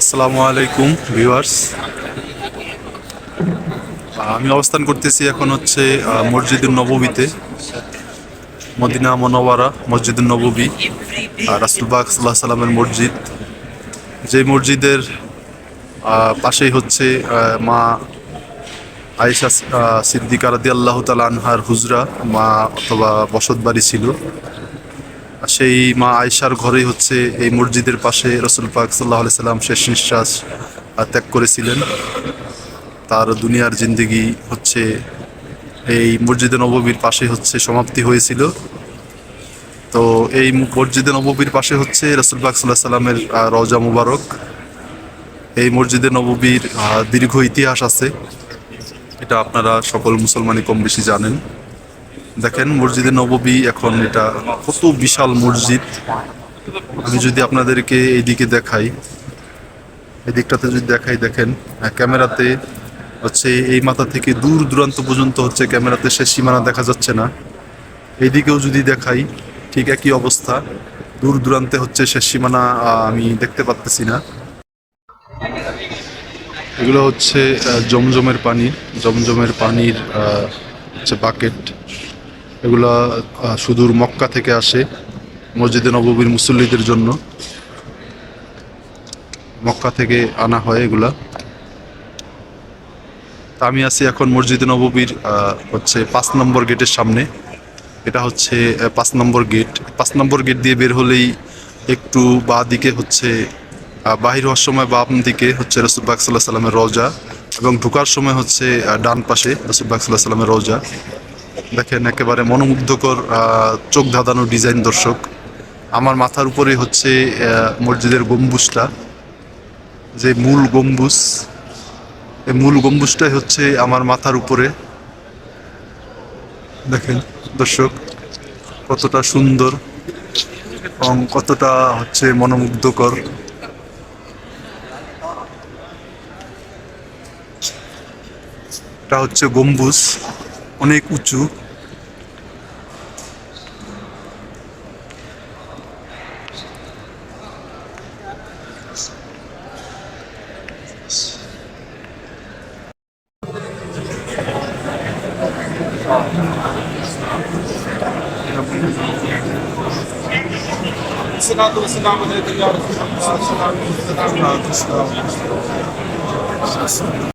আসসালামু আলাইকুম ভিউয়ার্স। আমি অবস্থান করতেছি এখন হচ্ছে মসজিদুল নববীতে। মদিনা মনোয়ারা মসজিদুল নববী রাসুলবাগ সাল্লাহ সাল্লামের মসজিদ। যে মসজিদের পাশেই হচ্ছে মা আয়েশা আহ, সিদ্দিকা রাদি আল্লাহ তালা আনহার হুজরা মা অথবা বসত বাড়ি ছিল। সেই মা আয়েশার ঘরেই হচ্ছে এই মসজিদের পাশে রসুল পাক সাল্লাহ সাল্লাম শেষ নিঃশ্বাস ত্যাগ করেছিলেন। তার দুনিয়ার জিন্দিগি হচ্ছে এই মসজিদে নববীর পাশে হচ্ছে সমাপ্তি হয়েছিল। তো এই মসজিদে নববীর পাশে হচ্ছে রসুল পাক সাল্লাহ সাল্লামের রওজা মুবারক। এই মসজিদে নববীর দীর্ঘ ইতিহাস আছে। এটা আপনারা সকল মুসলমানই কম বেশি জানেন। দেখেন মসজিদে নববী, এখন এটা কত বিশাল মসজিদ। আমি যদি আপনাদেরকে এইদিকে দেখাই এই দিকটাতে যদি দেখাই, দেখেন ক্যামেরাতে হচ্ছে এই মাথা থেকে দূর দূরান্ত পর্যন্ত হচ্ছে ক্যামেরাতে শেষ সীমানা দেখা যাচ্ছে না। এইদিকেও যদি দেখাই, ঠিক একই অবস্থা, দূর দূরান্তে হচ্ছে শেষ সীমানা আমি দেখতে পাচ্তেছি না। এগুলো হচ্ছে জমজমের পানি, জমজমের পানির হচ্ছে বাকেট। এগুলা সুদূর মক্কা থেকে আসে মসজিদে নববীর মুসল্লিদের জন্য। মক্কা থেকে আনা হয় এগুলা। তা আমি আছি এখন মসজিদে নববীর হচ্ছে পাঁচ নম্বর গেটের সামনে। এটা হচ্ছে পাঁচ নম্বর গেট। পাঁচ নম্বর গেট দিয়ে বের হলেই একটু বা দিকে হচ্ছে বাহির হওয়ার সময় বাম দিকে হচ্ছে রসুলবাগ সাল্লাহ সাল্লামের রওজা এবং ঢুকার সময় হচ্ছে ডান পাশে রসুলবাগ সাল্লাহ সাল্লামের রওজা। দেখেন একেবারে মনোমুগ্ধকর চোখ ধাঁধানো ডিজাইন দর্শক। আমার মাথার উপরে হচ্ছে মসজিদের গম্বুজটা। যে মূল গম্বুজ, এই মূল গম্বুজটাই হচ্ছে আমার মাথার উপরে। দেখেন দর্শক, কতটা সুন্দর এবং কতটা হচ্ছে মনোমুগ্ধকর। এটা হচ্ছে গম্বুজ। অনেক উঁচু الصلاة والسلام عليك يا رسول الله